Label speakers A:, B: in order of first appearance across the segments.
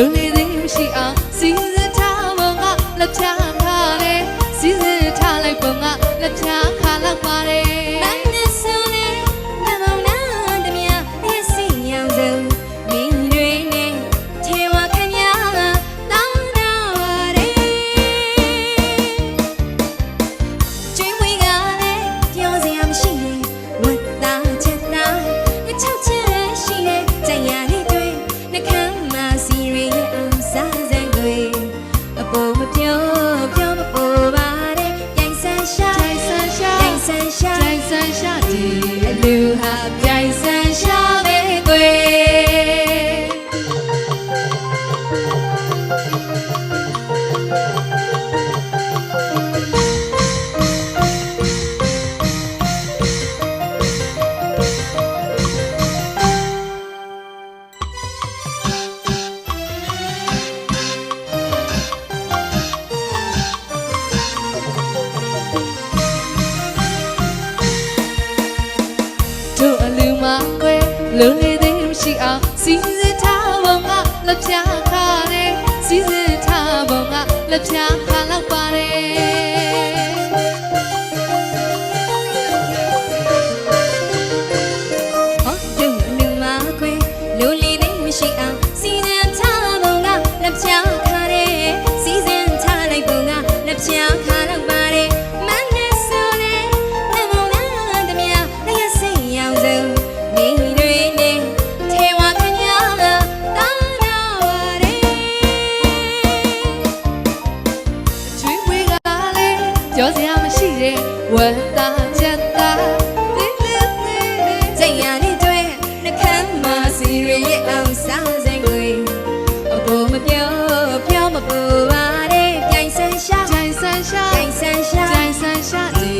A: လုံးလေး
B: သေးမရှိအောင် လုံနေသေးမရှိအောင်စီစဉ်ထားပုံကလက်ဖြာခါတယ်စီစဉ်ထားပုံကလက်ဖြာခါလောက်ပါ စီရီအောင်စားစင်ကိုအပေါ်မပြောပြောမပူပါနဲ့ပြိုင်ဆန်းရှာပြိုင်ဆန်းရှာပြိုင်ဆန်းရှာပြိုင်ဆန်းရှာဒီ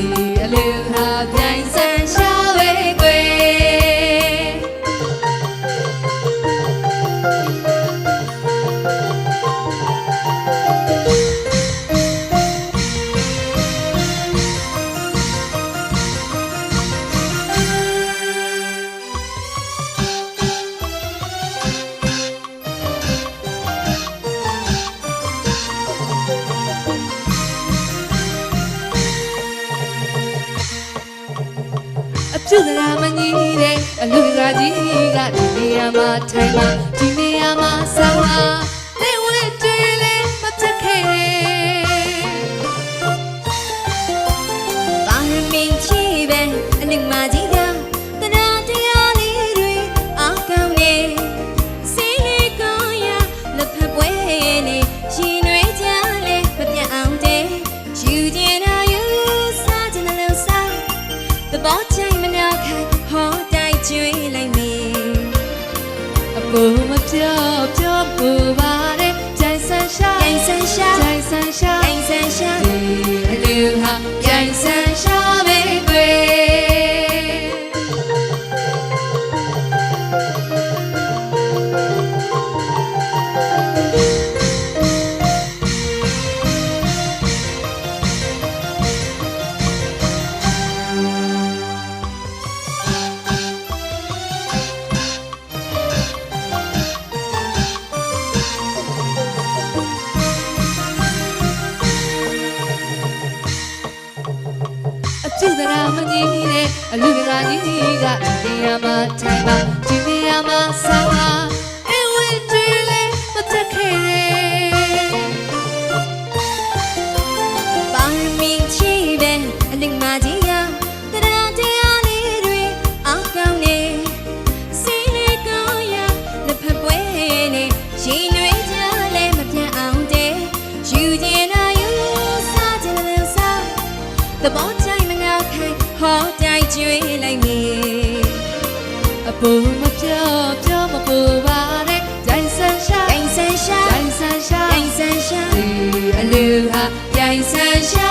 B: အလေးဟာပြိုင် ပြုစရာမညီတဲ့အလူရာကြီးကဒီနေရာမှာထိုင်မှာဒီနေရာမှာဆောင်းပါ မနာခံဟောတိုက်ကျွေးလိုက်မေအပူမပြောပြောပူပါရဲကြိုင်ဆန်ရှာကြိုင်ဆန်ရှာကြိုင်ဆန်ရှာအလူဟာ မကြီးတဲ့အလူကကြီးကဒီနေရာမှာထိုင်ပါဒီနေရာမှာဆ
A: ဘောချိုင်မငါခိုင်ဟောတိုက်ကျွေးလိုက်မေအပူမပြောပြောမပူပါနဲ့ဂျိုင်ဆန်ရှာဂျိုင်ဆန်ရှာဂျိုင်ဆ